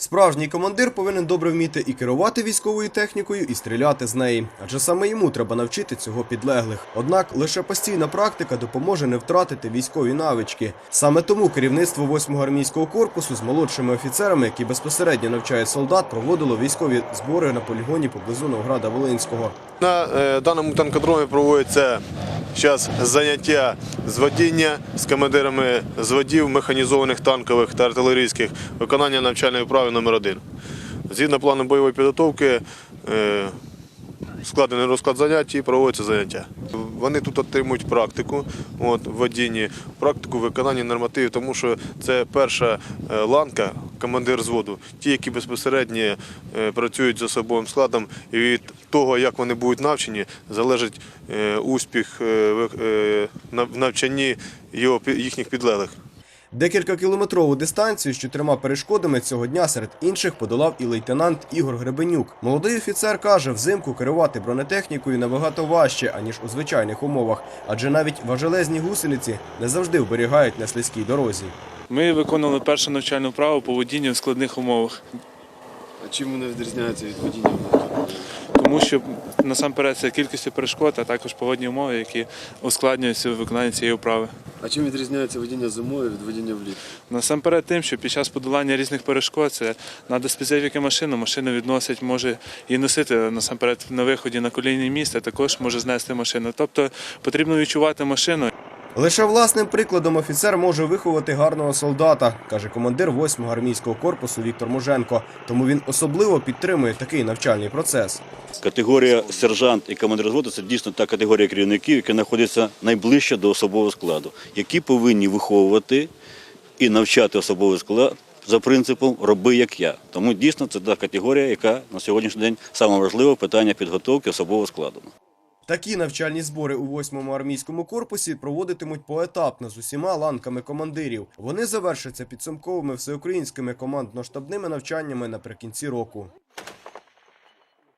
Справжній командир повинен добре вміти і керувати військовою технікою, і стріляти з неї, адже саме йому треба навчити цього підлеглих. Однак лише постійна практика допоможе не втратити військові навички. Саме тому керівництво 8-го армійського корпусу з молодшими офіцерами, які безпосередньо навчають солдат, проводило військові збори на полігоні поблизу Новграда Волинського. На е, даному танкодромі проводиться зараз заняття з водіння з командирами зводів механізованих танкових та артилерійських, виконання навчальної вправи номер 1 Згідно плану бойової підготовки, е, складений розклад занять і проводяться заняття. Вони тут отримують практику от, водінні, практику виконання нормативів, тому що це перша е, ланка, командир зводу, ті, які безпосередньо е, працюють з особовим складом, і від того, як вони будуть навчені, залежить е, успіх в навчанні їхніх підлеглих. Декілька кілометрову дистанцію з чотирма перешкодами цього дня серед інших подолав і лейтенант Ігор Гребенюк. Молодий офіцер каже, взимку керувати бронетехнікою набагато важче, аніж у звичайних умовах, адже навіть важелезні гусениці не завжди вберігають на слизькій дорозі. Ми виконували першу навчальну вправу по водінню в складних умовах, А чим вони відрізняються від водіння? тому що насамперед це кількістю перешкод, а також погодні умови, які ускладнюють виконання цієї вправи. А чим відрізняється водіння зимою від водіння влітку? Насамперед тим, що під час подолання різних перешкод це треба специфіки машини. Машина відносить, може і носити насамперед на виході на колійне місце, також може знести машину. Тобто потрібно відчувати машину. Лише власним прикладом офіцер може виховати гарного солдата, каже командир 8-го армійського корпусу Віктор Муженко. Тому він особливо підтримує такий навчальний процес. Категорія сержант і командир взводу – це дійсно та категорія керівників, яка знаходиться найближче до особового складу, які повинні виховувати і навчати особовий склад за принципом роби як я. Тому дійсно це та категорія, яка на сьогоднішній день саме важливе питання підготовки особового складу. Такі навчальні збори у 8-му армійському корпусі проводитимуть поетапно з усіма ланками командирів. Вони завершаться підсумковими всеукраїнськими командно-штабними навчаннями наприкінці року.